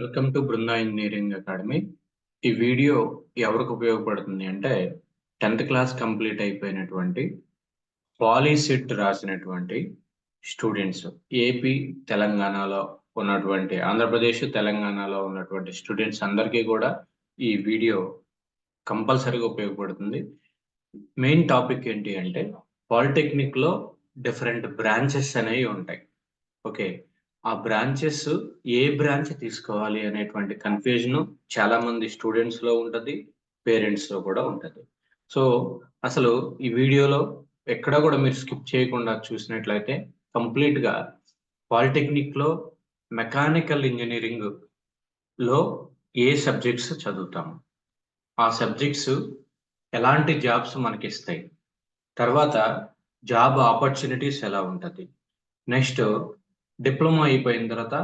Welcome to Brinda engineering academy ఈ video ఎవరికి ఉపయోగపడుతుంది అంటే టెన్త్ క్లాస్ కంప్లీట్ అయిపోయినటువంటి పాలీసెట్ రాసినటువంటి స్టూడెంట్స్ ఏపీ తెలంగాణలో ఉన్నటువంటి ఆంధ్రప్రదేశ్ తెలంగాణలో ఉన్నటువంటి స్టూడెంట్స్ అందరికీ కూడా ఈ వీడియో కంపల్సరీగా ఉపయోగపడుతుంది. మెయిన్ టాపిక్ ఏంటి అంటే పాలిటెక్నిక్లో డిఫరెంట్ బ్రాంచెస్ అనేవి ఉంటాయి. ఓకే? ఆ బ్రాంచెస్ ఏ బ్రాంచ్ తీసుకోవాలి అనేటువంటి కన్ఫ్యూజన్ చాలా మంది స్టూడెంట్స్లో ఉంటుంది పేరెంట్స్లో కూడా ఉంటుంది. సో అసలు ఈ వీడియోలో ఎక్కడ కూడా మీరు స్కిప్ చేయకుండా చూసినట్లయితే కంప్లీట్గా పాలిటెక్నిక్లో మెకానికల్ ఇంజనీరింగ్లో ఏ సబ్జెక్ట్స్ చదువుతాము? ఆ సబ్జెక్ట్స్ ఎలాంటి జాబ్స్ మనకి ఇస్తాయి తర్వాత జాబ్ ఆపర్చునిటీస్ ఎలా ఉంటుంది? నెక్స్ట్ డిప్లొమా అయిపోయిన తర్వాత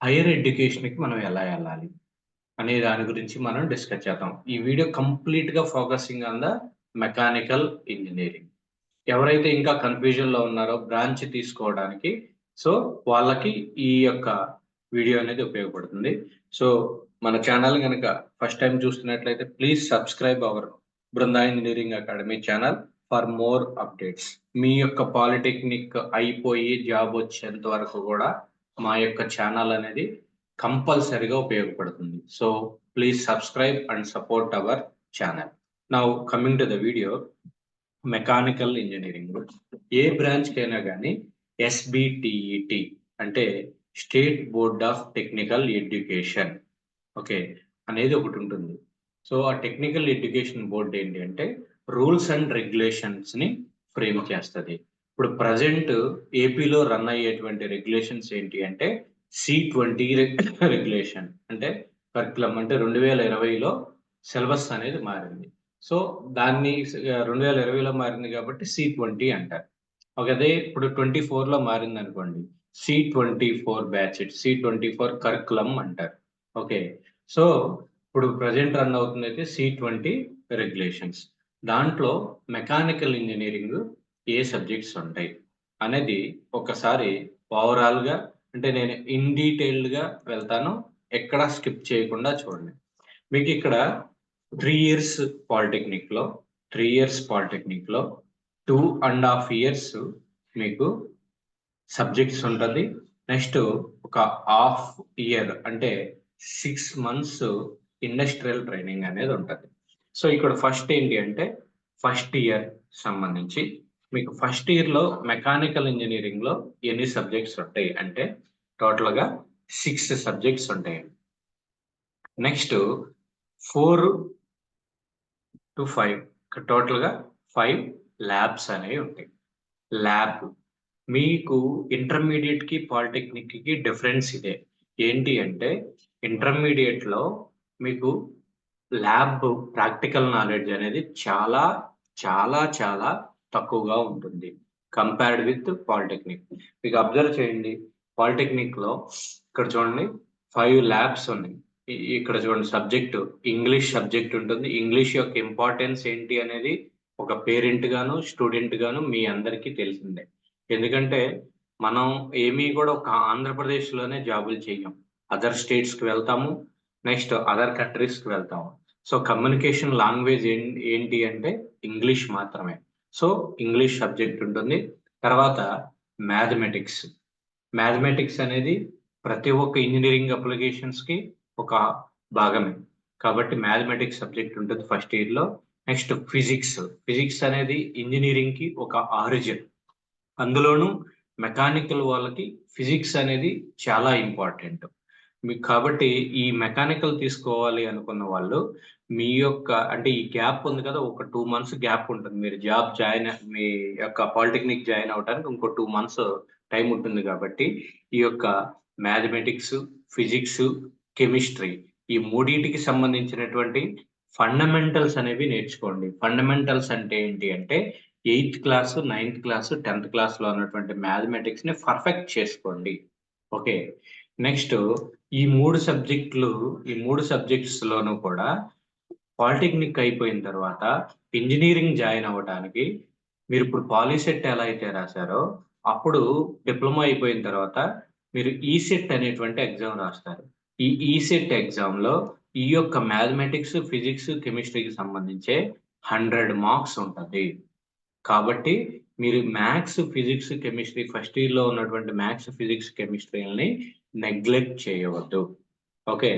హైయర్ ఎడ్యుకేషన్కి మనం ఎలా వెళ్ళాలి అనే దాని గురించి మనం డిస్కస్ చేద్దాం. ఈ వీడియో కంప్లీట్గా focusing on the mechanical engineering. ఎవరైతే ఇంకా కన్ఫ్యూజన్లో ఉన్నారో బ్రాంచ్ తీసుకోవడానికి సో వాళ్ళకి ఈ యొక్క వీడియో అనేది ఉపయోగపడుతుంది. సో మన ఛానల్ కనుక ఫస్ట్ టైం చూస్తున్నట్లయితే please subscribe our Brinda engineering academy channel. For more updates. మీ యొక్క పాలిటెక్నిక్ అయిపోయి జాబ్ వచ్చేంత వరకు కూడా మా యొక్క ఛానల్ అనేది కంపల్సరిగా ఉపయోగపడుతుంది. So please subscribe and support our channel. Now coming to the video mechanical engineering ఏ బ్రాంచ్కైనా కానీ ఎస్బిటిఈటి అంటే state board of technical education. Okay అనేది ఒకటి ఉంటుంది. సో ఆ టెక్నికల్ ఎడ్యుకేషన్ బోర్డు ఏంటి అంటే రూల్స్ అండ్ రెగ్యులేషన్స్ని ఫ్రేమ్ చేస్తుంది. ఇప్పుడు ప్రజెంట్ ఏపీలో రన్ అయ్యేటువంటి రెగ్యులేషన్స్ ఏంటి అంటే సి ట్వంటీ రెగ్యులేషన్. అంటే కరికులం అంటే రెండు వేల ఇరవైలో సిలబస్ అనేది మారింది. సో దాన్ని రెండు వేల ఇరవైలో మారింది కాబట్టి సి ట్వంటీ అంటారు. ఒక అదే ఇప్పుడు ట్వంటీ ఫోర్లో మారింది అనుకోండి C twenty four batch C twenty four curriculum అంటారు. ఓకే. సో ఇప్పుడు ప్రజెంట్ రన్ అవుతుంది అయితే సి ట్వంటీ రెగ్యులేషన్స్. దాంట్లో మెకానికల్ ఇంజనీరింగ్ ఏ సబ్జెక్ట్స్ ఉంటాయి అనేది ఒకసారి ఓవరాల్గా అంటే నేను ఇన్ డీటెయిల్డ్గా వెళ్తాను ఎక్కడ స్కిప్ చేయకుండా చూడండి. మీకు ఇక్కడ త్రీ ఇయర్స్ పాలిటెక్నిక్లో త్రీ ఇయర్స్ పాలిటెక్నిక్లో టూ అండ్ హాఫ్ ఇయర్స్ మీకు సబ్జెక్ట్స్ ఉంటుంది. నెక్స్ట్ ఒక హాఫ్ ఇయర్ అంటే సిక్స్ మంత్స్ ఇండస్ట్రియల్ ట్రైనింగ్ అనేది ఉంటుంది. సో ఇక్కడ ఫస్ట్ ఏంటి అంటే ఫస్ట్ ఇయర్ సంబంధించి మీకు ఫస్ట్ ఇయర్లో మెకానికల్ ఇంజనీరింగ్లో ఎన్ని సబ్జెక్ట్స్ ఉంటాయి? అంటే టోటల్గా సిక్స్ సబ్జెక్ట్స్ ఉంటాయి. నెక్స్ట్ ఫోర్ టు ఫైవ్ టోటల్గా ఫైవ్ ల్యాబ్స్ అనేవి ఉంటాయి. ల్యాబ్ మీకు ఇంటర్మీడియట్కి పాలిటెక్నిక్కి డిఫరెన్స్ ఇదే. ఏంటి అంటే ఇంటర్మీడియట్లో మీకు ల్యాబ్ ప్రాక్టికల్ నాలెడ్జ్ అనేది చాలా చాలా చాలా తక్కువగా ఉంటుంది. కంపేర్డ్ విత్ పాలిటెక్నిక్ మీకు అబ్జర్వ్ చేయండి. పాలిటెక్నిక్లో ఇక్కడ చూడండి ఫైవ్ ల్యాబ్స్ ఉన్నాయి. ఇక్కడ చూడండి సబ్జెక్ట్ ఇంగ్లీష్ సబ్జెక్ట్ ఉంటుంది. ఇంగ్లీష్ యొక్క ఇంపార్టెన్స్ ఏంటి అనేది ఒక పేరెంట్ గాను స్టూడెంట్ గాను మీ అందరికీ తెలిసిందే. ఎందుకంటే మనం ఏమీ కూడా ఒక ఆంధ్రప్రదేశ్లోనే జాబులు చేయం. అదర్ స్టేట్స్కి వెళ్తాము. నెక్స్ట్ అదర్ కంట్రీస్కి వెళ్తాము. సో కమ్యూనికేషన్ లాంగ్వేజ్ ఏంటి అంటే ఇంగ్లీష్ మాత్రమే. సో ఇంగ్లీష్ సబ్జెక్ట్ ఉంటుంది. తర్వాత మ్యాథమెటిక్స్ మ్యాథమెటిక్స్ అనేది ప్రతి ఒక్క ఇంజనీరింగ్ అప్లికేషన్స్కి ఒక భాగమే. కాబట్టి మ్యాథమెటిక్స్ సబ్జెక్ట్ ఉంటుంది ఫస్ట్ ఇయర్లో నెక్స్ట్ ఫిజిక్స్ ఫిజిక్స్ అనేది ఇంజనీరింగ్కి ఒక ఆరిజిన్. అందులోనూ మెకానికల్ వాళ్ళకి ఫిజిక్స్ అనేది చాలా ఇంపార్టెంట్ మీకు కాబట్టి ఈ మెకానికల్ తీసుకోవాలి అనుకున్న వాళ్ళు మీ యొక్క అంటే ఈ గ్యాప్ ఉంది కదా ఒక టూ మంత్స్ గ్యాప్ ఉంటుంది. మీరు జాబ్ జాయిన్ మీ యొక్క పాలిటెక్నిక్ జాయిన్ అవడానికి ఇంకో టూ మంత్స్ టైం ఉంటుంది కాబట్టి ఈ యొక్క మ్యాథమెటిక్స్ ఫిజిక్స్ కెమిస్ట్రీ ఈ మూడింటికి సంబంధించినటువంటి ఫండమెంటల్స్ అనేవి నేర్చుకోండి. ఫండమెంటల్స్ అంటే ఏంటి అంటే eighth class ninth class tenth క్లాస్లో ఉన్నటువంటి మ్యాథమెటిక్స్ని పర్ఫెక్ట్ చేసుకోండి. ఓకే. నెక్స్ట్ ఈ మూడు సబ్జెక్టులు ఈ మూడు సబ్జెక్ట్స్ లోనూ కూడా పాలిటెక్నిక్ అయిపోయిన తర్వాత ఇంజనీరింగ్ జాయిన్ అవ్వడానికి మీరు ఇప్పుడు పాలిసెట్ ఎలా అయితే రాశారో అప్పుడు డిప్లొమా అయిపోయిన తర్వాత మీరు ఈసెట్ అనేటువంటి ఎగ్జామ్ రాస్తారు. ఈ ఈసెట్ ఎగ్జామ్లో ఈ యొక్క మ్యాథమెటిక్స్ ఫిజిక్స్ కెమిస్ట్రీకి సంబంధించే హండ్రెడ్ మార్క్స్ ఉంటుంది. కాబట్టి మీరు మ్యాథ్స్ ఫిజిక్స్ కెమిస్ట్రీ ఫస్ట్ ఇయర్లో ఉన్నటువంటి మ్యాథ్స్ ఫిజిక్స్ కెమిస్ట్రీలని నెగ్లెక్ట్ చేయవద్దు. ఓకే?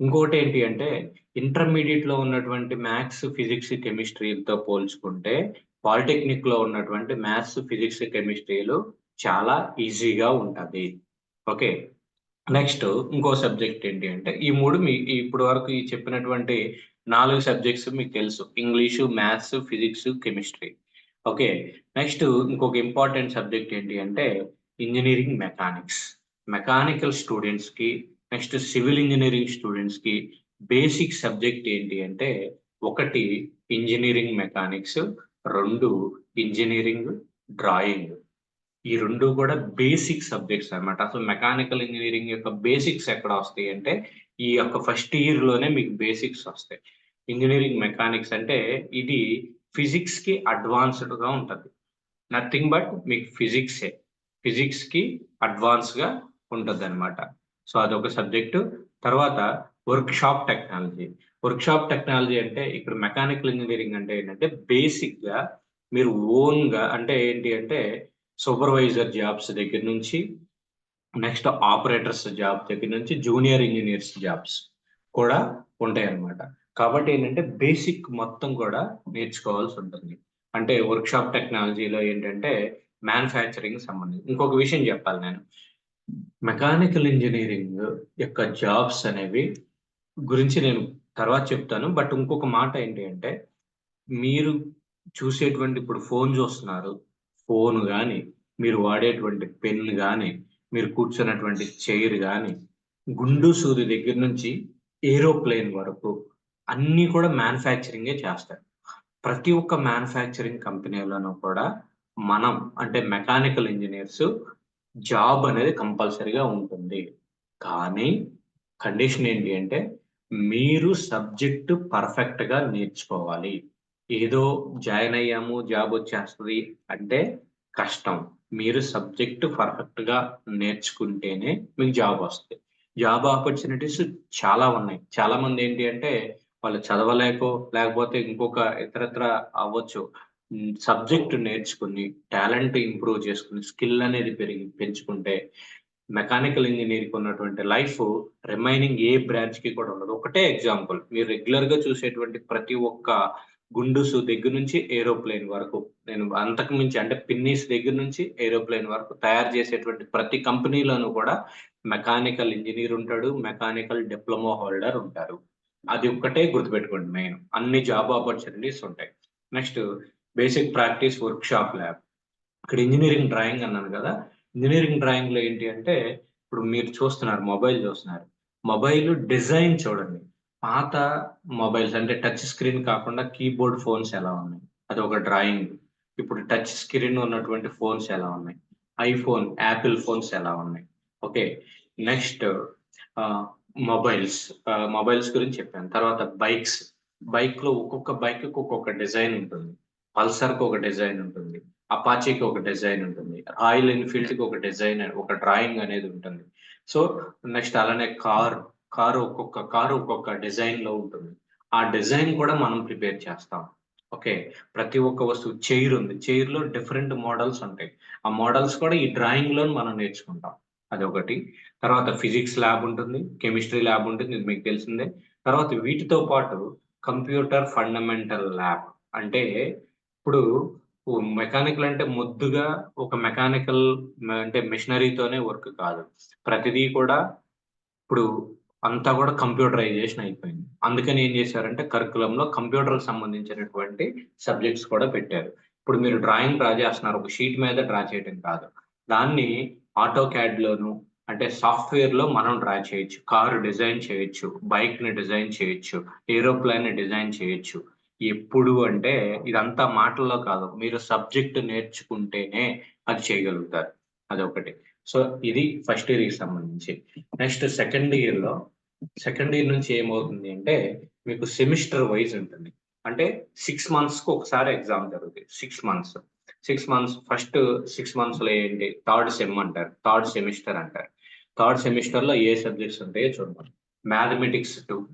ఇంకోటి ఏంటి అంటే ఇంటర్మీడియట్లో ఉన్నటువంటి మ్యాథ్స్ ఫిజిక్స్ కెమిస్ట్రీలతో పోల్చుకుంటే పాలిటెక్నిక్లో ఉన్నటువంటి మ్యాథ్స్ ఫిజిక్స్ కెమిస్ట్రీలు చాలా ఈజీగా ఉంటుంది. ఓకే? నెక్స్ట్ ఇంకో సబ్జెక్ట్ ఏంటి అంటే ఈ మూడు మీ ఇప్పటి వరకు ఈ చెప్పినటువంటి నాలుగు సబ్జెక్ట్స్ మీకు తెలుసు. English maths physics chemistry. Okay? Next ఇంకొక ఇంపార్టెంట్ సబ్జెక్ట్ ఏంటి అంటే ఇంజనీరింగ్ మెకానిక్స్. మెకానికల్ స్టూడెంట్స్కి నెక్స్ట్ సివిల్ ఇంజనీరింగ్ స్టూడెంట్స్కి బేసిక్ సబ్జెక్ట్ ఏంటి అంటే ఒకటి ఇంజనీరింగ్ మెకానిక్స్ రెండు ఇంజనీరింగ్ డ్రాయింగ్. ఈ రెండు కూడా బేసిక్ సబ్జెక్ట్స్ అన్నమాట. అసలు మెకానికల్ ఇంజనీరింగ్ యొక్క బేసిక్స్ ఎక్కడ వస్తాయి అంటే ఈ యొక్క ఫస్ట్ ఇయర్లోనే మీకు బేసిక్స్ వస్తాయి. ఇంజనీరింగ్ మెకానిక్స్ అంటే ఇది ఫిజిక్స్కి అడ్వాన్స్డ్గా నథింగ్ బట్ మీకు ఫిజిక్సే. ఫిజిక్స్కి అడ్వాన్స్గా ఉంటది అనమాట సో అదొక సబ్జెక్టు. తర్వాత workshop technology. Workshop technology అంటే ఇక్కడ మెకానికల్ ఇంజనీరింగ్ అంటే ఏంటంటే బేసిక్గా మీరు ఓన్గా అంటే ఏంటి అంటే సూపర్వైజర్ జాబ్స్ దగ్గర నుంచి నెక్స్ట్ ఆపరేటర్స్ జాబ్ దగ్గర నుంచి జూనియర్ ఇంజనీర్స్ జాబ్స్ కూడా ఉంటాయి అన్నమాట కాబట్టి ఏంటంటే బేసిక్ మొత్తం కూడా నేర్చుకోవాల్సి ఉంటుంది. అంటే వర్క్షాప్ టెక్నాలజీలో ఏంటంటే మ్యానుఫ్యాక్చరింగ్ సంబంధించి. ఇంకొక విషయం చెప్పాలి నేను. మెకానికల్ ఇంజనీరింగ్ యొక్క జాబ్స్ అనేవి గురించి నేను తర్వాత చెప్తాను. బట్ ఇంకొక మాట ఏంటి అంటే మీరు చూసేటువంటి ఇప్పుడు ఫోన్ చూస్తున్నారు. ఫోన్ కానీ మీరు వాడేటువంటి పెన్ కానీ మీరు కూర్చున్నటువంటి చైర్ కానీ గుండు సూది దగ్గర నుంచి ఏరోప్లేన్ వరకు అన్నీ కూడా మ్యానుఫ్యాక్చరింగే చేస్తారు. ప్రతి ఒక్క మ్యానుఫ్యాక్చరింగ్ కంపెనీలోనూ కూడా మనం అంటే మెకానికల్ ఇంజనీర్స్ జాబ్ అనేది కంపల్సరీగా ఉంటుంది. కానీ కండిషన్ ఏంటి అంటే మీరు సబ్జెక్ట్ పర్ఫెక్ట్గా నేర్చుకోవాలి. ఏదో జాయిన్ అయ్యాము జాబ్ వచ్చేస్తుంది అంటే కష్టం. మీరు సబ్జెక్ట్ పర్ఫెక్ట్గా నేర్చుకుంటేనే మీకు జాబ్ వస్తుంది. జాబ్ ఆపర్చునిటీస్ చాలా ఉన్నాయి. చాలా మంది ఏంటి అంటే వాళ్ళు చదవలేకో లేకపోతే ఇంకొక ఇతరత్ర అవ్వచ్చు. సబ్జెక్ట్ నేర్చుకుని టాలెంట్ ఇంప్రూవ్ చేసుకుని స్కిల్ అనేది పెరిగి పెంచుకుంటే మెకానికల్ ఇంజనీరింగ్ ఉన్నటువంటి లైఫ్ రిమైనింగ్ ఏ బ్రాంచ్కి కూడా ఉండదు. ఒకటే ఎగ్జాంపుల్ మీరు రెగ్యులర్గా చూసేటువంటి ప్రతి ఒక్క గుండుసు దగ్గర నుంచి ఏరోప్లేన్ వరకు నేను అంతకు మించి అంటే పిన్నీస్ దగ్గర నుంచి ఏరోప్లేన్ వరకు తయారు చేసేటువంటి ప్రతి కంపెనీలోనూ కూడా మెకానికల్ ఇంజనీర్ ఉంటాడు మెకానికల్ డిప్లొమా హోల్డర్ ఉంటారు. అది ఒక్కటే గుర్తుపెట్టుకోండి మెయిన్. అన్ని జాబ్ ఆపర్చునిటీస్ ఉంటాయి. Next basic practice workshop lab. ఇక్కడ ఇంజనీరింగ్ డ్రాయింగ్ అన్నాను కదా ఇంజనీరింగ్ డ్రాయింగ్లో ఏంటి అంటే ఇప్పుడు మీరు చూస్తున్నారు మొబైల్ చూస్తున్నారు. మొబైల్ డిజైన్ చూడండి. పాత మొబైల్స్ అంటే టచ్ స్క్రీన్ కాకుండా కీబోర్డ్ ఫోన్స్ ఎలా ఉన్నాయి? అది ఒక డ్రాయింగ్. ఇప్పుడు టచ్ స్క్రీన్ ఉన్నటువంటి ఫోన్స్ ఎలా ఉన్నాయి? ఐఫోన్ యాపిల్ ఫోన్స్ ఎలా ఉన్నాయి? Okay next mobiles. మొబైల్స్ గురించి చెప్పాను. తర్వాత బైక్స్. బైక్లో ఒక్కొక్క బైక్ ఒక్కొక్క డిజైన్ ఉంటుంది. పల్సర్కి ఒక డిజైన్ ఉంటుంది అపాచీకి ఒక డిజైన్ ఉంటుంది రాయల్ ఎన్ఫీల్డ్కి ఒక డిజైన్ ఒక డ్రాయింగ్ అనేది ఉంటుంది. సో నెక్స్ట్ అలానే కార్ కారు ఒక్కొక్క కారు ఒక్కొక్క డిజైన్లో ఉంటుంది. ఆ డిజైన్ కూడా మనం ప్రిపేర్ చేస్తాం. ఓకే? ప్రతి ఒక్క వస్తువు చైర్ ఉంది. చైర్లో డిఫరెంట్ మోడల్స్ ఉంటాయి. ఆ మోడల్స్ కూడా ఈ డ్రాయింగ్లో మనం నేర్చుకుంటాం. అది ఒకటి. తర్వాత ఫిజిక్స్ ల్యాబ్ ఉంటుంది కెమిస్ట్రీ ల్యాబ్ ఉంటుంది ఇది మీకు తెలిసిందే. తర్వాత వీటితో పాటు కంప్యూటర్ ఫండమెంటల్ ల్యాబ్ అంటే ఇప్పుడు మెకానికల్ అంటే ముద్దుగా ఒక మెకానికల్ అంటే మిషనరీతోనే వర్క్ కాదు. ప్రతిదీ కూడా ఇప్పుడు అంతా కూడా కంప్యూటరైజేషన్ అయిపోయింది. అందుకని ఏం చేశారంటే కరికులంలో కంప్యూటర్ సంబంధించినటువంటి సబ్జెక్ట్స్ కూడా పెట్టారు. ఇప్పుడు మీరు డ్రాయింగ్ డ్రా చేస్తున్నారు ఒక షీట్ మీద డ్రా చేయడం కాదు. దాన్ని ఆటో క్యాడ్ లోను అంటే సాఫ్ట్వేర్లో మనం డ్రా చేయొచ్చు. కారు డిజైన్ చేయొచ్చు బైక్ని డిజైన్ చేయొచ్చు ఏరోప్లేన్ని డిజైన్ చేయొచ్చు. ఎప్పుడు అంటే ఇదంతా మాటల్లో కాదు. మీరు సబ్జెక్ట్ నేర్చుకుంటేనే అది చేయగలుగుతారు. అదొకటి. సో ఇది ఫస్ట్ ఇయర్కి సంబంధించి. నెక్స్ట్ సెకండ్ ఇయర్లో సెకండ్ ఇయర్ నుంచి ఏమవుతుంది అంటే మీకు సెమిస్టర్ వైజ్ ఉంటుంది. అంటే సిక్స్ మంత్స్కి ఒకసారి ఎగ్జామ్ జరుగుతుంది six months. Six months first six మంత్స్లో ఏంటి? థర్డ్ సెమ్ అంటారు. థర్డ్ సెమిస్టర్ అంటారు. థర్డ్ సెమిస్టర్లో ఏ సబ్జెక్ట్స్ ఉంటాయో చూడమని మ్యాథమెటిక్స్ టూ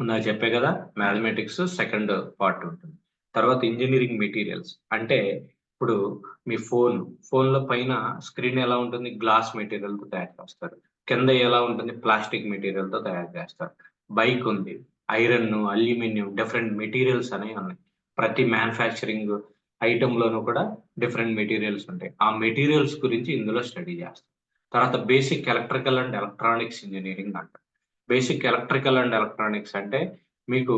నాకు చెప్పే కదా మ్యాథమెటిక్స్ సెకండ్ పార్ట్ ఉంటుంది. తర్వాత ఇంజనీరింగ్ మెటీరియల్స్ అంటే ఇప్పుడు మీ ఫోన్ ఫోన్లో పైన స్క్రీన్ ఎలా ఉంటుంది? గ్లాస్ మెటీరియల్తో తయారు చేస్తారు. కింద ఎలా ఉంటుంది? ప్లాస్టిక్ మెటీరియల్తో తయారు చేస్తారు. బైక్ ఉంది ఐరన్ అల్యూమినియం డిఫరెంట్ మెటీరియల్స్ అనేవి ఉన్నాయి. ప్రతి మ్యానుఫ్యాక్చరింగ్ ఐటెంలోనూ లోనూ కూడా డిఫరెంట్ మెటీరియల్స్ ఉంటాయి. ఆ మెటీరియల్స్ గురించి ఇందులో స్టడీ చేస్తారు. తర్వాత basic electrical and electronics engineering అంటారు. బేసిక్ ఎలక్ట్రికల్ అండ్ ఎలక్ట్రానిక్స్ అంటే మీకు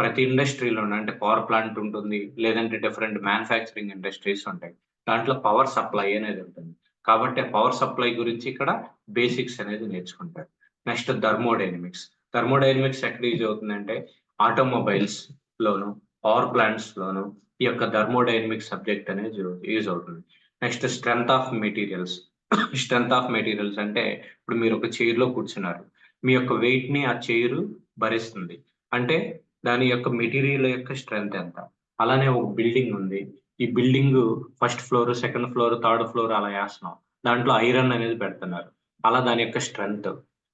ప్రతి ఇండస్ట్రీలో అంటే పవర్ ప్లాంట్ ఉంటుంది లేదంటే డిఫరెంట్ మ్యానుఫ్యాక్చరింగ్ ఇండస్ట్రీస్ ఉంటాయి. దాంట్లో పవర్ సప్లై అనేది ఉంటుంది. కాబట్టి పవర్ సప్లై గురించి ఇక్కడ బేసిక్స్ అనేది నేర్చుకుంటారు. Next thermodynamics. థర్మోడైనమిక్స్ ఎక్కడ యూజ్ అవుతుందంటే ఆటోమొబైల్స్ లోను పవర్ ప్లాంట్స్ లోను ఈ యొక్క థర్మోడైనమిక్ సబ్జెక్ట్ అనేది యూజ్ అవుతుంది. Next strength of materials. Strength of materials అంటే ఇప్పుడు మీరు ఒక చైర్లో కూర్చున్నారు. మీ యొక్క వెయిట్ని ఆ చైర్ భరిస్తుంది. అంటే దాని యొక్క మెటీరియల్ యొక్క స్ట్రెంగ్త్ ఎంత? అలానే ఒక బిల్డింగ్ ఉంది. ఈ building first floor second floor third floor అలా వేస్తున్నాం. దాంట్లో ఐరన్ అనేది పెడుతున్నారు. అలా దాని యొక్క స్ట్రెంగ్త్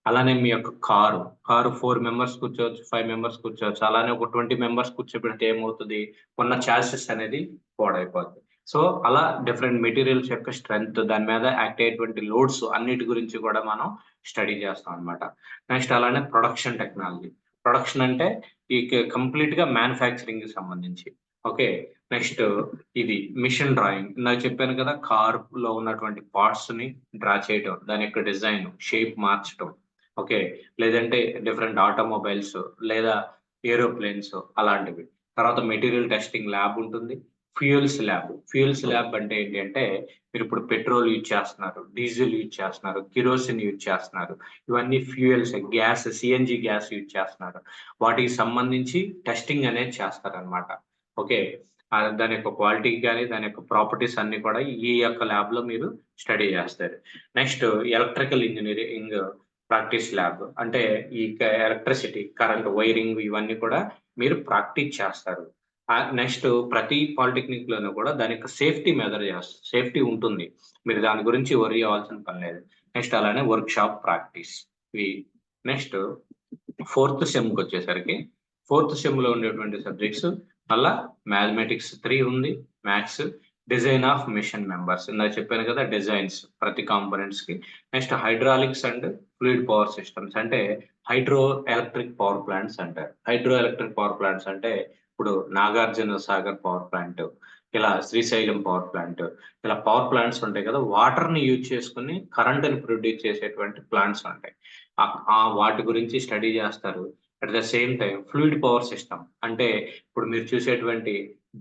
అలానే మీ యొక్క కారు. కారు ఫోర్ మెంబర్స్ కూర్చోవచ్చు ఫైవ్ మెంబర్స్ కూర్చోవచ్చు. అలానే ఒక ట్వంటీ మెంబర్స్ కూర్చోబెడితే ఏమవుతుంది? ఉన్న ఛార్జెస్ అనేది పోడైపోతుంది సో అలా డిఫరెంట్ మెటీరియల్స్ యొక్క స్ట్రెంగ్త్ దాని మీద యాక్ట్ అయ్యేటువంటి లోడ్స్ అన్నిటి గురించి కూడా మనం స్టడీ చేస్తాం అనమాట నెక్స్ట్ అలానే ప్రొడక్షన్ టెక్నాలజీ ప్రొడక్షన్ అంటే ఈ కంప్లీట్గా మ్యానుఫ్యాక్చరింగ్కి సంబంధించి. ఓకే నెక్స్ట్ ఇది మిషన్ డ్రాయింగ్ నాకు చెప్పాను కదా కార్లో ఉన్నటువంటి పార్ట్స్ని డ్రా చేయటం దాని యొక్క డిజైన్ షేప్ మార్చడం ఓకే లేదంటే డిఫరెంట్ ఆటోమొబైల్స్ లేదా ఏరోప్లేన్స్ అలాంటివి. తర్వాత మెటీరియల్ టెస్టింగ్ ల్యాబ్ ఉంటుంది. ఫ్యూయల్స్ ల్యాబ్ ఫ్యూయల్స్ ల్యాబ్ అంటే ఏంటి అంటే మీరు ఇప్పుడు పెట్రోల్ యూజ్ చేస్తున్నారు డీజిల్ యూజ్ చేస్తున్నారు కిరోసిన్ యూజ్ చేస్తున్నారు ఇవన్నీ fuels gas CNG gas use చేస్తున్నారు. వాటికి సంబంధించి టెస్టింగ్ అనేది చేస్తారనమాట ఓకే? దాని యొక్క క్వాలిటీ కానీ దాని యొక్క ప్రాపర్టీస్ అన్ని కూడా ఈ యొక్క ల్యాబ్లో మీరు స్టడీ చేస్తారు. Next electrical engineering practice lab. అంటే ఈ ఎలక్ట్రిసిటీ కరెంట్ వైరింగ్ ఇవన్నీ కూడా మీరు ప్రాక్టీస్ చేస్తారు. నెక్స్ట్ ప్రతి పాలిటెక్నిక్ లోనూ కూడా దాని యొక్క సేఫ్టీ మెజర్ చేస్తారు సేఫ్టీ ఉంటుంది. మీరు దాని గురించి వరి అవ్వాల్సిన పని లేదు. నెక్స్ట్ అలానే వర్క్ షాప్ ప్రాక్టీస్. ఇవి నెక్స్ట్ ఫోర్త్ సెమ్కి వచ్చేసరికి ఫోర్త్ సెమ్లో ఉండేటువంటి సబ్జెక్ట్స్ మళ్ళా మ్యాథమెటిక్స్ త్రీ ఉంది maths design of machine members. ఇందాక చెప్పాను కదా డిజైన్స్ ప్రతి కాంపోనెంట్స్కి next hydraulics and fluid power systems అంటే హైడ్రో ఎలక్ట్రిక్ పవర్ ప్లాంట్స్ అంటారు. హైడ్రో ఎలక్ట్రిక్ పవర్ ప్లాంట్స్ అంటే ఇప్పుడు నాగార్జున సాగర్ పవర్ ప్లాంట్ ఇలా శ్రీశైలం పవర్ ప్లాంట్ ఇలా పవర్ ప్లాంట్స్ ఉంటాయి కదా వాటర్ని యూజ్ చేసుకుని కరెంట్ని ప్రొడ్యూస్ చేసేటువంటి ప్లాంట్స్ ఉంటాయి. ఆ వాటి గురించి స్టడీ చేస్తారు. At the same time fluid power system అంటే ఇప్పుడు మీరు చూసేటువంటి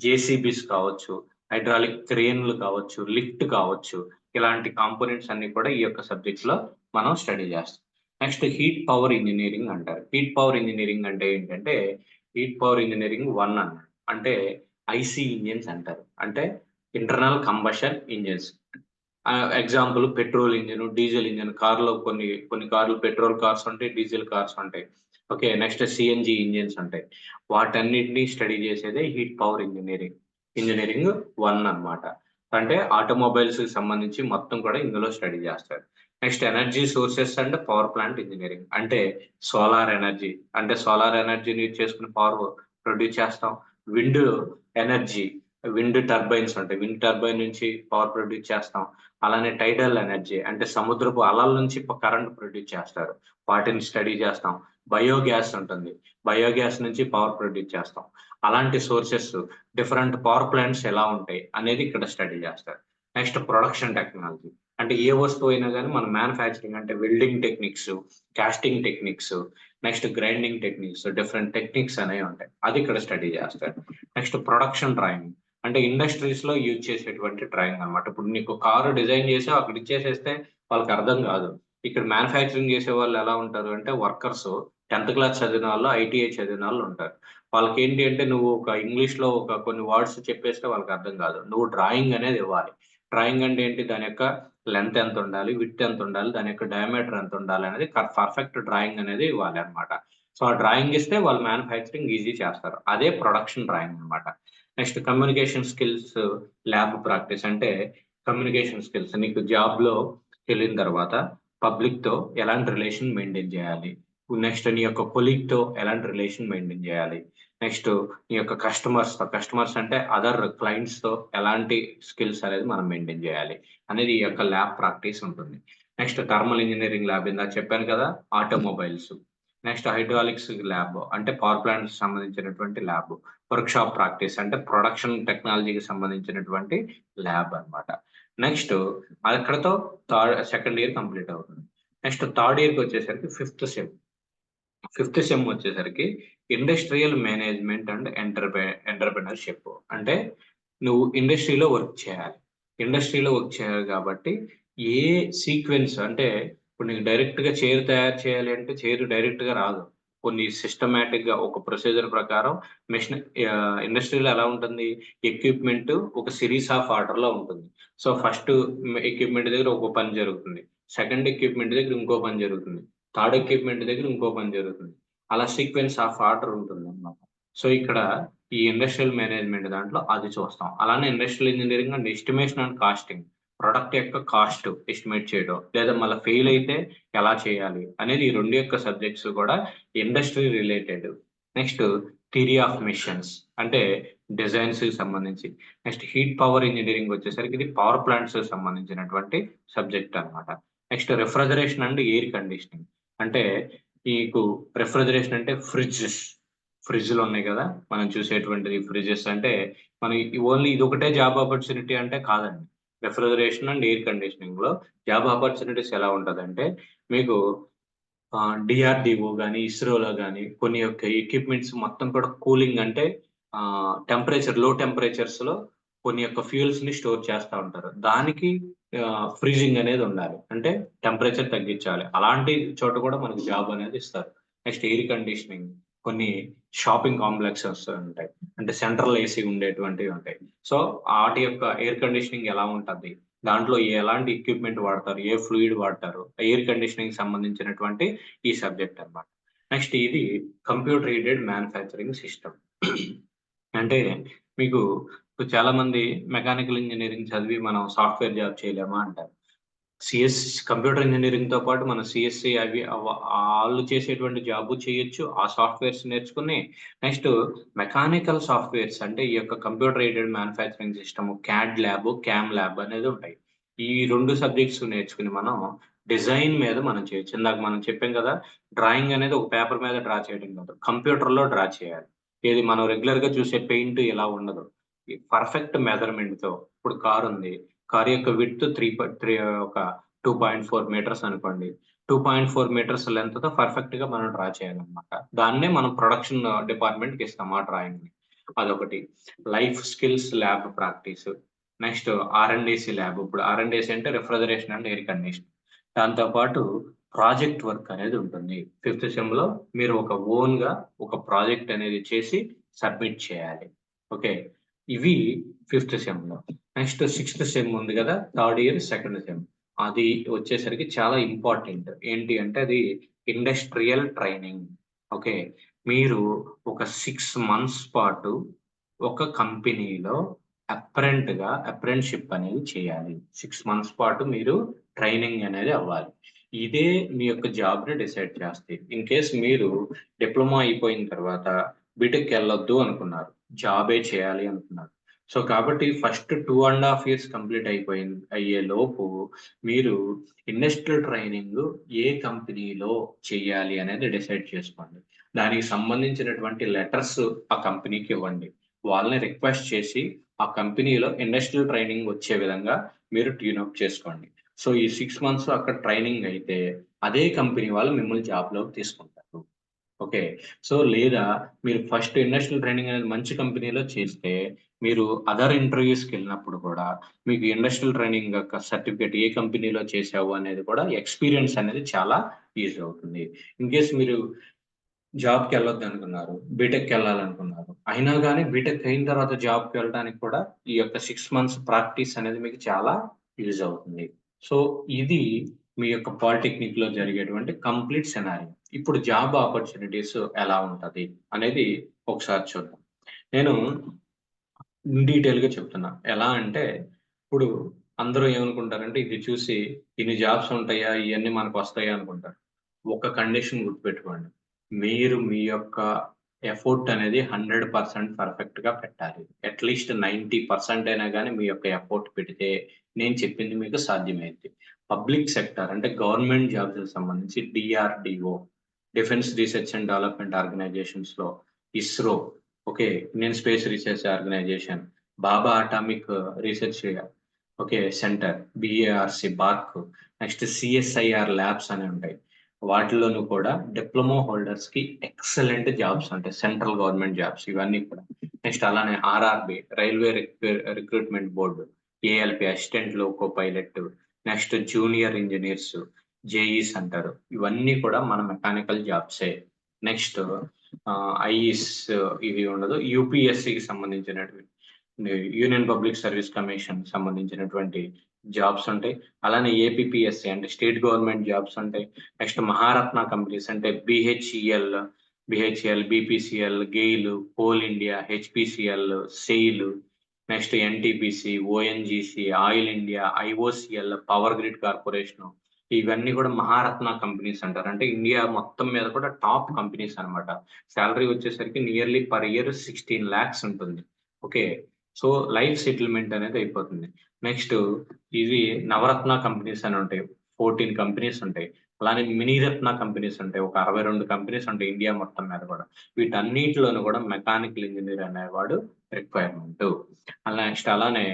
జేసీబీస్ కావచ్చు హైడ్రాలిక్ క్రేన్లు కావచ్చు లిఫ్ట్ కావచ్చు ఇలాంటి కాంపోనెంట్స్ అన్ని కూడా ఈ యొక్క సబ్జెక్ట్స్లో మనం స్టడీ చేస్తాం. నెక్స్ట్ హీట్ పవర్ ఇంజనీరింగ్ అంటారు. హీట్ పవర్ ఇంజనీరింగ్ అంటే ఏంటంటే హీట్ పవర్ ఇంజనీరింగ్ వన్ అన్నాడు. అంటే ఐసీ ఇంజిన్స్ అంటారు. అంటే internal combustion engines. Example petrol engine diesel engine కార్లో కొన్ని కొన్ని కార్లు పెట్రోల్ కార్స్ ఉంటాయి డీజిల్ కార్స్ ఉంటాయి. ఓకే నెక్స్ట్ సిఎన్జి ఇంజిన్స్ ఉంటాయి. వాటన్నిటిని స్టడీ చేసేదే heat power engineering. Engineering one అనమాట అంటే ఆటోమొబైల్స్కి సంబంధించి మొత్తం కూడా ఇందులో స్టడీ చేస్తారు. Next energy sources and power plant engineering. అంటే సోలార్ ఎనర్జీ. అంటే సోలార్ ఎనర్జీని యూజ్ చేసుకుని పవర్ ప్రొడ్యూస్ చేస్తాం. Wind energy. విండ్ టర్బైన్స్ ఉంటాయి. విండ్ టర్బైన్ నుంచి పవర్ ప్రొడ్యూస్ చేస్తాం. అలానే టైడల్ ఎనర్జీ. అంటే సముద్రపు అలల నుంచి కరెంట్ ప్రొడ్యూస్ చేస్తారు. వాటిని స్టడీ చేస్తాం. బయోగ్యాస్ ఉంటుంది. బయోగ్యాస్ నుంచి పవర్ ప్రొడ్యూస్ చేస్తాం. అలాంటి సోర్సెస్ డిఫరెంట్ పవర్ ప్లాంట్స్ ఎలా ఉంటాయి అనేది ఇక్కడ స్టడీ చేస్తారు. Next production technology. అంటే ఏ వస్తువు అయినా కానీ మన మ్యానుఫ్యాక్చరింగ్ అంటే welding techniques casting techniques next grinding techniques different techniques అనేవి ఉంటాయి. అది ఇక్కడ స్టడీ చేస్తారు. నెక్స్ట్ ప్రొడక్షన్ డ్రాయింగ్ అంటే ఇండస్ట్రీస్లో యూజ్ చేసేటువంటి డ్రాయింగ్ అనమాట ఇప్పుడు నీకు కారు డిజైన్ చేసి అక్కడ ఇచ్చేసేస్తే వాళ్ళకి అర్థం కాదు. ఇక్కడ మ్యానుఫ్యాక్చరింగ్ చేసే వాళ్ళు ఎలా ఉంటారు అంటే వర్కర్స్ టెన్త్ క్లాస్ చదివిన వాళ్ళు ఐటీఐ చదివిన వాళ్ళు ఉంటారు. వాళ్ళకి ఏంటి అంటే నువ్వు ఒక ఇంగ్లీష్లో ఒక కొన్ని వర్డ్స్ చెప్పేస్తే వాళ్ళకి అర్థం కాదు. నువ్వు డ్రాయింగ్ అనేది ఇవ్వాలి. డ్రాయింగ్ అంటే ఏంటి? దాని యొక్క లెంత్ ఎంత ఉండాలి విత్ ఎంత ఉండాలి దాని యొక్క డయామీటర్ ఎంత ఉండాలి అనేది పర్ఫెక్ట్ డ్రాయింగ్ అనేది ఇవ్వాలి అనమాట సో ఆ డ్రాయింగ్ ఇస్తే వాళ్ళు మ్యానుఫ్యాక్చరింగ్ ఈజీ చేస్తారు. అదే ప్రొడక్షన్ డ్రాయింగ్ అనమాట next communication skills lab practice అంటే కమ్యూనికేషన్ స్కిల్స్. నీకు జాబ్లో వెళ్ళిన తర్వాత పబ్లిక్తో ఎలాంటి రిలేషన్ మెయింటైన్ చేయాలి? నెక్స్ట్ నీ యొక్క కొలీగ్తో ఎలాంటి రిలేషన్ మెయింటైన్ చేయాలి? నెక్స్ట్ నీ యొక్క కస్టమర్స్తో కస్టమర్స్ అంటే అదర్ క్లయింట్స్తో ఎలాంటి స్కిల్స్ అనేది మనం మెయింటైన్ చేయాలి అనేది ఈ యొక్క ల్యాబ్ ప్రాక్టీస్ ఉంటుంది. నెక్స్ట్ థర్మల్ ఇంజనీరింగ్ ల్యాబ్ ఇందా చెప్పాను కదా ఆటోమొబైల్స్ నెక్స్ట్ హైడ్రాలిక్స్ ల్యాబ్ అంటే పవర్ ప్లాంట్ సంబంధించినటువంటి ల్యాబ్ వర్క్షాప్ ప్రాక్టీస్ అంటే ప్రొడక్షన్ టెక్నాలజీకి సంబంధించినటువంటి ల్యాబ్ అన్నమాట. నెక్స్ట్ అక్కడతో థర్డ్ సెకండ్ ఇయర్ కంప్లీట్ అవుతుంది. నెక్స్ట్ థర్డ్ ఇయర్కి వచ్చేసరికి ఫిఫ్త్ సెమ్ ఫిఫ్త్ సెమ్ వచ్చేసరికి ఇండస్ట్రియల్ మేనేజ్మెంట్ అండ్ ఎంటర్ప్రె ఎంటర్ప్రినర్షిప్. అంటే నువ్వు ఇండస్ట్రీలో వర్క్ చేయాలి. ఇండస్ట్రీలో వర్క్ చేయాలి కాబట్టి ఏ సీక్వెన్స్ అంటే ఇప్పుడు నీకు డైరెక్ట్గా చైర్ తయారు చేయాలి అంటే చైర్ డైరెక్ట్గా రాదు. కొన్ని సిస్టమేటిక్గా ఒక ప్రొసీజర్ ప్రకారం మెషిన్ ఇండస్ట్రీలో ఎలా ఉంటుంది? ఎక్విప్మెంట్ ఒక సిరీస్ ఆఫ్ ఆర్డర్లో ఉంటుంది. సో ఫస్ట్ ఎక్విప్మెంట్ దగ్గర ఒక పని జరుగుతుంది. సెకండ్ ఎక్విప్మెంట్ దగ్గర ఇంకో పని జరుగుతుంది. థర్డ్ ఎక్విప్మెంట్ దగ్గర ఇంకో పని జరుగుతుంది. అలా సీక్వెన్స్ ఆఫ్ ఆర్డర్ ఉంటుంది అన్నమాట సో ఇక్కడ ఈ ఇండస్ట్రియల్ మేనేజ్మెంట్ దాంట్లో అది చూస్తాం. అలానే industrial engineering and estimation and costing product యొక్క కాస్ట్ ఎస్టిమేట్ చేయడం లేదా మళ్ళీ ఫెయిల్ అయితే ఎలా చేయాలి అనేది ఈ రెండు యొక్క సబ్జెక్ట్స్ కూడా industry related next theory of machines అంటే డిజైన్స్ సంబంధించి. నెక్స్ట్ హీట్ పవర్ ఇంజనీరింగ్ వచ్చేసరికి ఇది పవర్ ప్లాంట్స్ సంబంధించినటువంటి సబ్జెక్ట్ అన్నమాట. Next refrigeration and air conditioning అంటే మీకు రెఫ్రిజరేషన్ అంటే ఫ్రిడ్జెస్ ఫ్రిడ్జ్లు ఉన్నాయి కదా? మనం చూసేటువంటిది ఫ్రిడ్జెస్ అంటే మనం ఓన్లీ ఇది ఒకటే జాబ్ ఆపర్చునిటీ అంటే కాదండి. రెఫ్రిజరేషన్ అండ్ ఎయిర్ కండిషనింగ్లో జాబ్ ఆపర్చునిటీస్ ఎలా ఉంటదంటే మీకు డిఆర్డిఓ కానీ ఇస్రోలో కానీ కొన్ని యొక్క ఎక్విప్మెంట్స్ మొత్తం కూడా కూలింగ్ అంటే టెంపరేచర్లో టెంపరేచర్స్లో కొన్ని యొక్క ఫ్యూల్స్ని స్టోర్ చేస్తూ ఉంటారు. దానికి ఫ్రీజింగ్ అనేది ఉండాలి. అంటే టెంపరేచర్ తగ్గించాలి. అలాంటి చోట కూడా మనకి జాబ్ అనేది ఇస్తారు. నెక్స్ట్ ఎయిర్ కండిషనింగ్ కొన్ని షాపింగ్ కాంప్లెక్సెస్ ఉంటాయి. అంటే సెంట్రల్ ఏసీ ఉండేటువంటివి ఉంటాయి. సో వాటి యొక్క ఎయిర్ కండిషనింగ్ ఎలా ఉంటుంది? దాంట్లో ఎలాంటి ఎక్విప్మెంట్ వాడతారు? ఏ ఫ్లూయిడ్ వాడతారు? ఎయిర్ కండిషనింగ్ సంబంధించినటువంటి ఈ సబ్జెక్ట్ అన్నమాట. నెక్స్ట్ ఇది కంప్యూటర్ ఎయిడెడ్ మ్యానుఫ్యాక్చరింగ్ సిస్టమ్ అంటే మీకు ఇప్పుడు చాలా మంది మెకానికల్ ఇంజనీరింగ్ చదివి మనం సాఫ్ట్వేర్ జాబ్ చేయలేమా అంటారు. సిఎస్ కంప్యూటర్ ఇంజనీరింగ్తో పాటు మన సిఎస్సి అవి వాళ్ళు చేసేటువంటి జాబ్ చేయొచ్చు ఆ సాఫ్ట్వేర్స్ నేర్చుకుని నెక్స్ట్ మెకానికల్ సాఫ్ట్వేర్స్ అంటే ఈ యొక్క computer aided manufacturing system CAD lab CAM lab అనేది ఉంటాయి. ఈ రెండు సబ్జెక్ట్స్ నేర్చుకుని మనం డిజైన్ మీద మనం చేయొచ్చు. ఇందాక మనం చెప్పాం కదా డ్రాయింగ్ అనేది ఒక పేపర్ మీద డ్రా చేయడం కాదు కంప్యూటర్లో డ్రా చేయాలి. ఏది మనం రెగ్యులర్గా చూసే పెయింట్ ఇలా ఉండదు. పర్ఫెక్ట్ మెజర్మెంట్తో ఇప్పుడు కార్ ఉంది. కార్ యొక్క విత్ త్రీ త్రీ ఒక టూ పాయింట్ ఫోర్ మీటర్స్ అనుకోండి. టూ పాయింట్ ఫోర్ మీటర్స్ లెంత్తో పర్ఫెక్ట్గా మనం డ్రా చేయాలన్నమాట. దాన్నే మనం ప్రొడక్షన్ డిపార్ట్మెంట్కి ఇస్తాం ఆ డ్రాయింగ్ని. అదొకటి. Life skills lab practice next RMDC lab ఇప్పుడు ఆర్ఎండిసి అంటే రిఫ్రిజరేషన్ అండ్ ఎయిర్ కండిషన్ దాంతో పాటు ప్రాజెక్ట్ వర్క్ అనేది ఉంటుంది. ఫిఫ్త్ సెమ్లో మీరు ఒక ఓన్గా ఒక ప్రాజెక్ట్ అనేది చేసి సబ్మిట్ చేయాలి. ఓకే ఇవి ఫిఫ్త్ సెమ్లో. నెక్స్ట్ సిక్స్త్ సెమ్ ఉంది కదా థర్డ్ ఇయర్ సెకండ్ సెమ్. అది వచ్చేసరికి చాలా ఇంపార్టెంట్. ఏంటి అంటే అది ఇండస్ట్రియల్ ట్రైనింగ్. ఓకే? మీరు ఒక సిక్స్ మంత్స్ పాటు ఒక కంపెనీలో అప్రెంట్గా అప్రెంట్షిప్ అనేది చేయాలి. సిక్స్ మంత్స్ పాటు మీరు ట్రైనింగ్ అనేది అవ్వాలి. ఇదే మీ యొక్క జాబ్ని డిసైడ్ చేస్తాయి ఇన్ కేస్ మీరు డిప్లొమా అయిపోయిన తర్వాత బీటెక్ వెళ్ళొద్దు అనుకున్నారు జాబే చేయాలి అంటున్నారు సో కాబట్టి first two and half years complete అయిపోయింది అయ్యే లోపు మీరు ఇండస్ట్రియల్ ట్రైనింగ్ ఏ కంపెనీలో చేయాలి అనేది డిసైడ్ చేసుకోండి. దానికి సంబంధించినటువంటి లెటర్స్ ఆ కంపెనీకి ఇవ్వండి. వాళ్ళని రిక్వెస్ట్ చేసి ఆ కంపెనీలో ఇండస్ట్రియల్ ట్రైనింగ్ వచ్చే విధంగా మీరు ట్యూన్అప్ చేసుకోండి. సో ఈ సిక్స్ మంత్స్ అక్కడ ట్రైనింగ్ అయితే అదే కంపెనీ వాళ్ళు మిమ్మల్ని జాబ్లోకి తీసుకుంటారు. ఓకే. సో లేదా మీరు ఫస్ట్ ఇండస్ట్రియల్ ట్రైనింగ్ అనేది మంచి కంపెనీలో చేస్తే మీరు అదర్ ఇంటర్వ్యూస్కి వెళ్ళినప్పుడు కూడా మీకు ఇండస్ట్రియల్ ట్రైనింగ్ యొక్క సర్టిఫికేట్ ఏ కంపెనీలో చేసావు అనేది కూడా ఎక్స్పీరియన్స్ అనేది చాలా ఈజీ అవుతుంది. ఇన్ కేస్ మీరు జాబ్కి వెళ్ళొద్దు అనుకున్నారు బీటెక్కి వెళ్ళాలనుకున్నారు అయినా కానీ బీటెక్ అయిన తర్వాత జాబ్కి వెళ్ళడానికి కూడా ఈ యొక్క సిక్స్ మంత్స్ ప్రాక్టీస్ అనేది మీకు చాలా యూజ్ అవుతుంది. సో ఇది మీ యొక్క పాలిటెక్నిక్లో జరిగేటువంటి కంప్లీట్ సెనారియో. ఇప్పుడు జాబ్ ఆపర్చునిటీస్ ఎలా ఉంటది అనేది ఒకసారి చూద్దాం. నేను డీటెయిల్గా చెప్తున్నా. ఎలా అంటే ఇప్పుడు అందరూ ఏమనుకుంటారంటే ఇది చూసి ఇన్ని జాబ్స్ ఉంటాయా ఇవన్నీ మనకు వస్తాయా అనుకుంటారు. ఒక కండిషన్ గుర్తుపెట్టుకోండి. మీరు మీ యొక్క ఎఫోర్ట్ అనేది హండ్రెడ్ పర్సెంట్ పర్ఫెక్ట్గా పెట్టాలి. అట్లీస్ట్ నైంటీ పర్సెంట్ అయినా కానీ మీ యొక్క ఎఫోర్ట్ పెడితే నేను చెప్పింది మీకు సాధ్యమైంది పబ్లిక్ సెక్టర్ అంటే గవర్నమెంట్ జాబ్స్ సంబంధించి DRDO defence research and development ఆర్గనైజేషన్స్లో ISRO okay Indian space research organisation Bhabha atomic research okay centre BARC back next CSIR labs అని ఉంటాయి. వాటిలోనూ కూడా డిప్లొమా హోల్డర్స్కి ఎక్సలెంట్ జాబ్స్ ఉంటాయి సెంట్రల్ గవర్నమెంట్ జాబ్స్ ఇవన్నీ కూడా. నెక్స్ట్ అలానే RRB railway recruitment board ALP assistant loco pilot next junior engineers JEs అంటారు. ఇవన్నీ కూడా మన మెకానికల్ జాబ్సే. నెక్స్ట్ ఐఈస్ ఇవి ఉండదు. యూపీఎస్సికి సంబంధించినటువంటి యూనియన్ పబ్లిక్ సర్వీస్ కమిషన్ సంబంధించినటువంటి జాబ్స్ ఉంటాయి. అలానే ఏపీఎస్సి అంటే స్టేట్ గవర్నమెంట్ జాబ్స్ ఉంటాయి. నెక్స్ట్ మహారత్న కంపెనీస్ అంటే BHEL BHL BPCL GAIL Coal India HPCL SAIL next NTPC ONGC Oil India IOCL Power Grid Corporation ఇవన్నీ కూడా మహారత్న కంపెనీస్ అంటారు. అంటే ఇండియా మొత్తం మీద కూడా టాప్ కంపెనీస్ అనమాట శాలరీ వచ్చేసరికి nearly per year sixteen lakhs ఉంటుంది. ఓకే? సో లైఫ్ సెటిల్మెంట్ అనేది అయిపోతుంది. నెక్స్ట్ ఇది నవరత్న కంపెనీస్ అని ఉంటాయి. ఫోర్టీన్ కంపెనీస్ ఉంటాయి. అలానే మినీరత్న కంపెనీస్ ఉంటాయి. ఒక అరవై రెండు కంపెనీస్ ఉంటాయి ఇండియా మొత్తం మీద కూడా. వీటన్నిటిలోనూ కూడా మెకానికల్ ఇంజనీర్ అనేవాడు రిక్వైర్మెంట్ అలా నెక్స్ట్ అలానే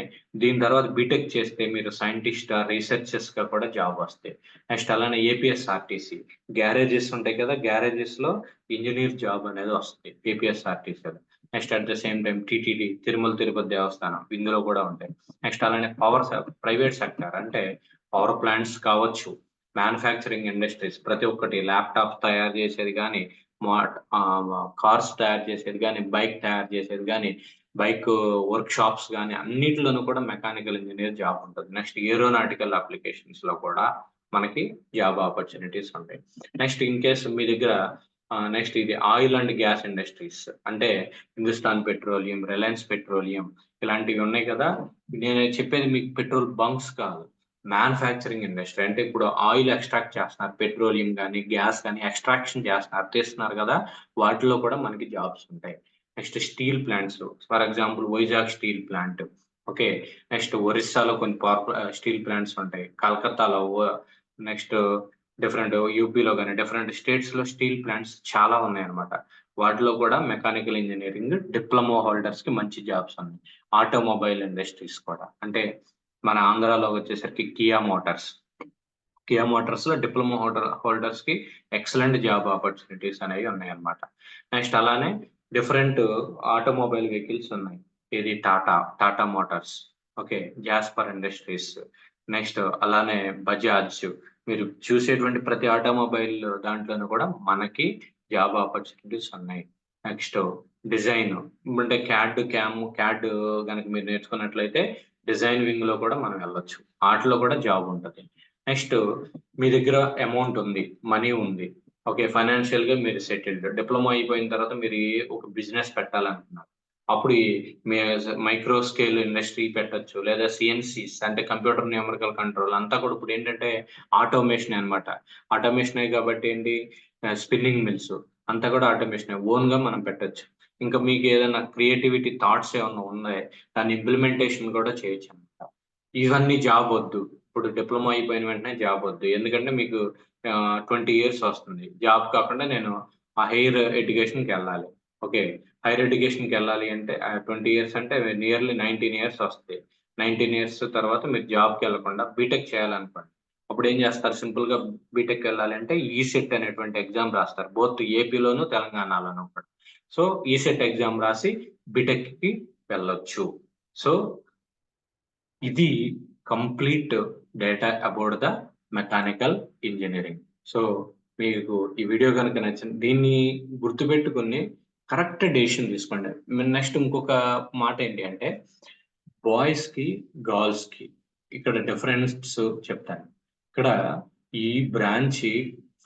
దీని తర్వాత బీటెక్ చేస్తే మీరు సైంటిస్ట్ రీసెర్చర్స్గా కూడా జాబ్ వస్తాయి. నెక్స్ట్ అలానే ఏపీఎస్ఆర్టీసీ గ్యారేజెస్ ఉంటాయి కదా గ్యారేజెస్లో ఇంజనీర్ జాబ్ అనేది వస్తుంది ఏపీఎస్ఆర్టీసీలో next at the same time TTD Tirumala Tirupati Devasthanam ఇందులో కూడా ఉంటాయి. నెక్స్ట్ అలానే పవర్ ప్రైవేట్ సెక్టర్ అంటే పవర్ ప్లాంట్స్ కావచ్చు మ్యానుఫ్యాక్చరింగ్ ఇండస్ట్రీస్ ప్రతి ఒక్కటి ల్యాప్టాప్ తయారు చేసేది కానీ కార్స్ తయారు చేసేది కానీ బైక్ తయారు చేసేది కానీ బైక్ వర్క్ షాప్స్ కానీ అన్నిటిలోనూ కూడా మెకానికల్ ఇంజనీర్ జాబ్ ఉంటుంది. నెక్స్ట్ ఏరోనాటికల్ అప్లికేషన్స్లో కూడా మనకి జాబ్ ఆపర్చునిటీస్ ఉంటాయి. నెక్స్ట్ ఇన్ కేస్ మీ దగ్గర నెక్స్ట్ ఇది ఆయిల్ అండ్ గ్యాస్ ఇండస్ట్రీస్ అంటే హిందుస్థాన్ పెట్రోలియం రిలయన్స్ పెట్రోలియం ఇలాంటివి ఉన్నాయి కదా? నేను చెప్పేది మీకు పెట్రోల్ బంక్స్ కాదు. మ్యానుఫ్యాక్చరింగ్ ఇండస్ట్రీ అంటే ఇప్పుడు ఆయిల్ ఎక్స్ట్రాక్ట్ చేస్తున్నారు పెట్రోలియం కానీ గ్యాస్ కానీ ఎక్స్ట్రాక్షన్ చేస్తున్నారు తీస్తున్నారు కదా వాటిలో కూడా మనకి జాబ్స్ ఉంటాయి. Next steel plants for example Vizag steel plant okay next ఒరిస్సాలో కొన్ని పవర్ స్టీల్ ప్లాంట్స్ ఉంటాయి. కలకత్తాలో నెక్స్ట్ డిఫరెంట్ యూపీలో కానీ డిఫరెంట్ స్టేట్స్లో uh, స్టీల్ uh, ప్లాంట్స్ చాలా ఉన్నాయి అన్నమాట వాటిలో కూడా మెకానికల్ ఇంజనీరింగ్ డిప్లొమా హోల్డర్స్కి మంచి జాబ్స్ ఉన్నాయి. ఆటోమొబైల్ ఇండస్ట్రీస్ కూడా. అంటే మన ఆంధ్రాలో వచ్చేసరికి కియా మోటార్స్. కియా మోటార్స్లో డిప్లొమా హోల్డర్ హోల్డర్స్కి ఎక్సలెంట్ జాబ్ ఆపర్చునిటీస్ అనేవి ఉన్నాయన్నమాట. నెక్స్ట్ అలానే డిఫరెంట్ ఆటోమొబైల్ వెహికల్స్ ఉన్నాయి. ఇది Tata Tata Motors okay Jasper Industries. Next అలానే బజాజ్. మీరు చూసేటువంటి ప్రతి ఆటోమొబైల్ దాంట్లోనూ కూడా మనకి జాబ్ ఆపర్చునిటీస్ ఉన్నాయి. Next design. అంటే క్యాడ్ క్యామ్ క్యాడ్ కనుక మీరు నేర్చుకున్నట్లయితే డిజైన్ వింగ్లో కూడా మనం వెళ్ళొచ్చు. ఆటలో కూడా జాబ్ ఉంటుంది. నెక్స్ట్ మీ దగ్గర అమౌంట్ ఉంది మనీ ఉంది. ఓకే ఫైనాన్షియల్గా మీరు సెటిల్డ్. డిప్లొమా అయిపోయిన తర్వాత మీరు ఒక బిజినెస్ పెట్టాలనుకున్నారు. అప్పుడు మీ మైక్రో స్కేల్ ఇండస్ట్రీ పెట్టచ్చు లేదా సిఎన్సీస్ అంటే కంప్యూటర్ న్యూమరికల్ కంట్రోల్ అంతా కూడా ఇప్పుడు ఏంటంటే ఆటోమేషన్ అనమాట ఆటోమేషన్ కాబట్టి ఏంటి? స్పిన్నింగ్ మిల్స్ అంతా కూడా ఆటోమేషన్. ఓన్గా మనం పెట్టచ్చు. ఇంకా మీకు ఏదైనా క్రియేటివిటీ థాట్స్ ఏమైనా ఉన్నాయి? దాని ఇంప్లిమెంటేషన్ కూడా చేయొచ్చు అనమాట ఇవన్నీ జాబ్ వద్దు. ఇప్పుడు డిప్లొమా అయిపోయిన వెంటనే జాబ్ వద్దు. ఎందుకంటే మీకు ట్వంటీ ఇయర్స్ వస్తుంది. జాబ్ కాకుండా నేను ఆ హైయర్ ఎడ్యుకేషన్కి వెళ్ళాలి. ఓకే? హైయర్ ఎడ్యుకేషన్కి వెళ్ళాలి అంటే ట్వంటీ ఇయర్స్ అంటే నియర్లీ నైన్టీన్ ఇయర్స్ వస్తాయి. నైన్టీన్ ఇయర్స్ తర్వాత మీరు జాబ్కి వెళ్ళకుండా బీటెక్ చేయాలనుకోండి. అప్పుడు ఏం చేస్తారు? సింపుల్గా బీటెక్ వెళ్ళాలి అంటే ఈసెట్ అనేటువంటి ఎగ్జామ్ రాస్తారు. బోత్ ఏపీలోను తెలంగాణలోను కూడా. సో ఈసెట్ ఎగ్జామ్ రాసి బిటెక్కి వెళ్ళొచ్చు. సో ఇది complete data about the mechanical engineering. So మీకు ఈ వీడియో కనుక నచ్చింది దీన్ని గుర్తుపెట్టుకుని కరెక్ట్ డెసిషన్ తీసుకోండి. నెక్స్ట్ ఇంకొక మాట ఏంటి అంటే బాయ్స్కి ఇక్కడ డిఫరెన్స్ చెప్తాను. ఇక్కడ ఈ బ్రాంచ్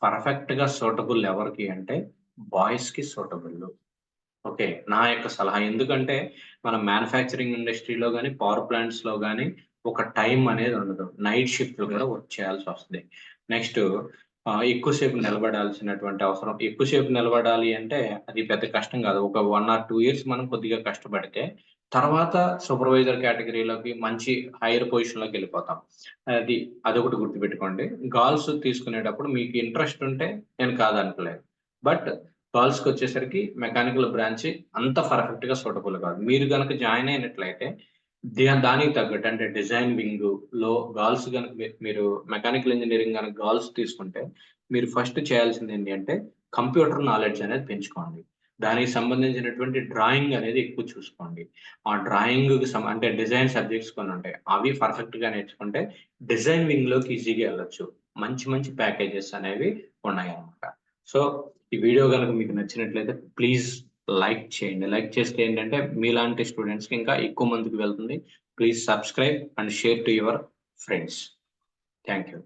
పర్ఫెక్ట్గా సూటబుల్ ఎవరికి అంటే బాయ్స్కి సూటబుల్. ఓకే. నా యొక్క సలహా. ఎందుకంటే మన మ్యానుఫ్యాక్చరింగ్ ఇండస్ట్రీలో కానీ పవర్ ప్లాంట్స్లో కానీ ఒక టైం అనేది ఉండదు. నైట్ షిఫ్ట్లు కూడా వర్క్ చేయాల్సి వస్తుంది. నెక్స్ట్ ఎక్కువసేపు నిలబడాల్సినటువంటి అవసరం. ఎక్కువసేపు నిలబడాలి అంటే అది పెద్ద కష్టం కాదు. ఒక వన్ ఆర్ టూ ఇయర్స్ మనం కొద్దిగా కష్టపడితే తర్వాత సూపర్వైజర్ కేటగిరీలోకి మంచి హైయర్ పొజిషన్లోకి వెళ్ళిపోతాం. అది అదొకటి గుర్తుపెట్టుకోండి. గాల్స్ తీసుకునేటప్పుడు మీకు ఇంట్రెస్ట్ ఉంటే నేను కాదనట్లేదు. బట్ గాల్స్కి వచ్చేసరికి మెకానికల్ బ్రాంచ్ అంత పర్ఫెక్ట్గా సూటబుల్ కాదు. మీరు కనుక జాయిన్ అయినట్లయితే దానికి తగ్గట్టు అంటే డిజైన్ వింగ్లో గాల్స్ కనుక మీరు మెకానికల్ ఇంజనీరింగ్ కనుక గాల్స్ తీసుకుంటే మీరు ఫస్ట్ చేయాల్సింది ఏంటి అంటే కంప్యూటర్ నాలెడ్జ్ అనేది పెంచుకోండి. దానికి సంబంధించినటువంటి డ్రాయింగ్ అనేది ఎక్కువ చూసుకోండి. ఆ డ్రాయింగ్ అంటే డిజైన్ సబ్జెక్ట్స్ కొన్ని ఉంటాయి. అవి పర్ఫెక్ట్గా నేర్చుకుంటే డిజైన్ వింగ్లోకి ఈజీగా వెళ్ళొచ్చు. మంచి మంచి ప్యాకేజెస్ అనేవి ఉన్నాయి అనమాట సో ఈ వీడియో కనుక మీకు నచ్చినట్లయితే ప్లీజ్ లైక్ చేయండి. లైక్ చేస్తే ఏంటంటే మీలాంటి స్టూడెంట్స్కి ఇంకా ఎక్కువ మందికి వెళ్తుంది. Please subscribe and share to your friends thank you